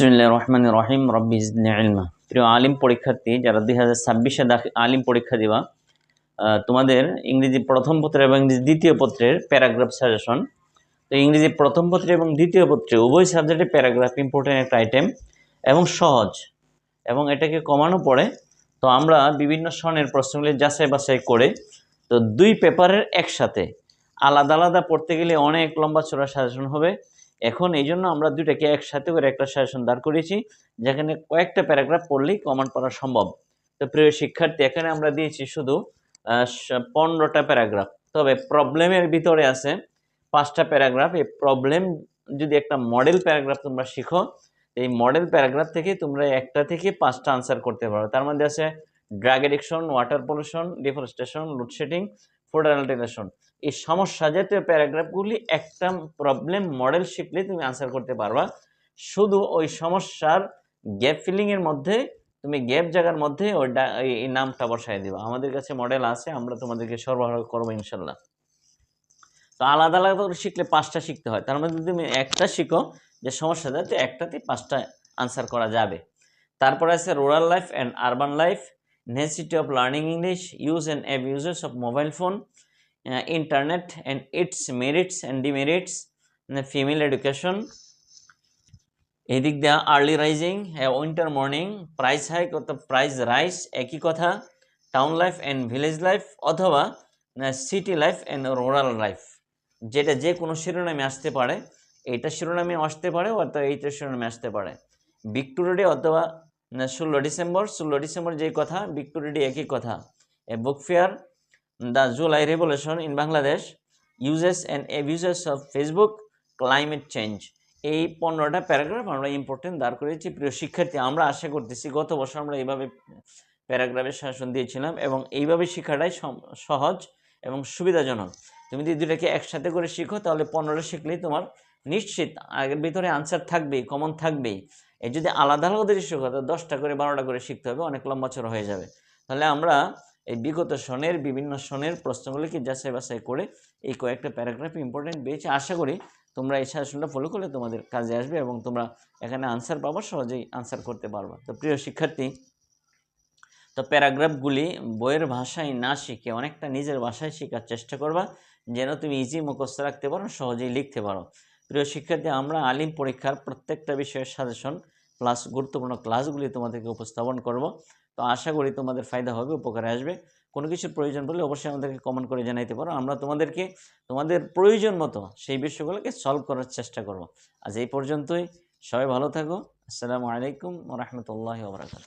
বিসমুল্লাহ রহমান রহিম রব্বি ইলমা প্রিয় আলিম পরীক্ষার্থী যারা দুই হাজার ছাব্বিশে আলিম পরীক্ষা আহ, তোমাদের ইংরেজি প্রথম পত্র এবং ইংরেজি দ্বিতীয় পত্রের প্যারাগ্রাফ সাজেশন। তো ইংরেজি প্রথম পত্রে এবং দ্বিতীয় পত্রে উভয় সাবজেক্টে প্যারাগ্রাফ ইম্পর্টেন্ট একটা আইটেম এবং সহজ এবং এটাকে কমানো পড়ে। তো আমরা বিভিন্ন সনের প্রশ্নগুলি যাচাই বাছাই করে তো দুই পেপারের একসাথে আলাদা আলাদা পড়তে গেলে অনেক লম্বা চড়া সাজেশন হবে। এখন এই জন্য আমরা দুইটাকে একসাথে করে একটা সাজেশন দাঁড় করেছি যেখানে কয়েকটা প্যারাগ্রাফ পড়লেই কমন পড়া সম্ভব। তো প্রিয় শিক্ষার্থী, এখানে আমরা দিয়েছি শুধু পনেরোটা প্যারাগ্রাফ তবে প্রবলেমের ভিতরে আছে পাঁচটা প্যারাগ্রাফ এই প্রবলেম যদি একটা মডেল প্যারাগ্রাফ তোমরা শিখো এই মডেল প্যারাগ্রাফ থেকে তোমরা একটা থেকে পাঁচটা আনসার করতে পারো। তার মধ্যে আছে drug addiction water pollution deforestation load shedding food adulteration এই সমস্যা জাতীয় প্যারাগ্রাফগুলি একটা প্রবলেম মডেল শিখলে তুমি আনসার করতে পারবা। শুধু ওই সমস্যার গ্যাপ ফিলিংয়ের মধ্যে, তুমি গ্যাপ জায়গার মধ্যে ওই এই নামটা বসাই দিবা। আমাদের কাছে মডেল আছে, আমরা তোমাদেরকে সরবরাহ করব ইনশাল্লাহ। তো আলাদা আলাদা করে শিখলে পাঁচটা শিখতে হয়। তার মধ্যে তুমি একটা শিখো যে সমস্যা যাতে একটাতে পাঁচটা আনসার করা যাবে। তারপরে আছে rural life and urban life necessity of learning English use and abuses of mobile phone internet and its merits and demerits female education এদিক দিয়ে early rising winter morning price hike অর্থাৎ প্রাইস রাইস একই কথা town life and village life অথবা city life and rural life যেটা যে কোনো শিরোনামে আসতে পারে এইটা শিরোনামে আসতে পারে অথবা এইটা শিরোনামে আসতে পারে ভিক্টোরিয়া অথবা ষোলো ডিসেম্বর ষোলো ডিসেম্বর যেই কথা ভিক্টোরিয়া ডে একই কথা। A book fair the July revolution in Bangladesh uses and abuses of Facebook climate change এই পনেরোটা প্যারাগ্রাফ আমরা ইম্পর্টেন্ট দাঁড় করেছি প্রিয় শিক্ষার্থী। আমরা আশা করতেছি গত বছর আমরা এইভাবে প্যারাগ্রাফের শাসন দিয়েছিলাম এবং এইভাবে শেখাটাই সহজ এবং সুবিধাজনক। তুমি যদি দুটাকে একসাথে করে শিখো, তাহলে পনেরো শিখলেই তোমার নিশ্চিত আগের ভিতরে আনসার থাকবেই কমন থাকবেই। এই যদি আলাদা আলাদা শিখো তাহলে দশটা করে, বারোটা করে শিখতে হবে, অনেক লম্বা চড়া হয়ে যাবে। তাহলে আমরা এই বিগত সনের, বিভিন্ন সনের প্রশ্নগুলিকে যাচাই বাছাই করে এই কয়েকটা প্যারাগ্রাফ ইম্পর্টেন্ট পেয়েছি। আশা করি তোমরা এই শাসনটা ফলো করলে তোমাদের কাজে আসবে এবং তোমরা এখানে আনসার পাবো, সহজেই আনসার করতে পারবা। তো প্রিয় শিক্ষার্থী, তো প্যারাগ্রাফগুলি বইয়ের ভাষায় না শিখে অনেকটা নিজের ভাষায় শেখার চেষ্টা করবা, যেন তুমি ইজি মুখস্থ রাখতে পারো, সহজেই লিখতে পারো। প্রিয় শিক্ষার্থী, আমরা আলিম পরীক্ষার প্রত্যেকটা বিষয়ের সাজেশন প্লাস গুরুত্বপূর্ণ ক্লাসগুলি তোমাদেরকে উপস্থাপন করব। তো আশা করি তোমাদের ফায়দা হবে, উপকারে আসবে। কোনো কিছুর প্রয়োজন পড়লে অবশ্যই আমাদেরকে কমেন্ট করে জানাইতে পারো। আমরা তোমাদেরকে, তোমাদের প্রয়োজন মতো সেই বিষয়গুলোকে সলভ করার চেষ্টা করব। আজ এই পর্যন্তই। সবাই ভালো থাকো। আসসালামু আলাইকুম রহমতুল্লাহ ওবরাকাত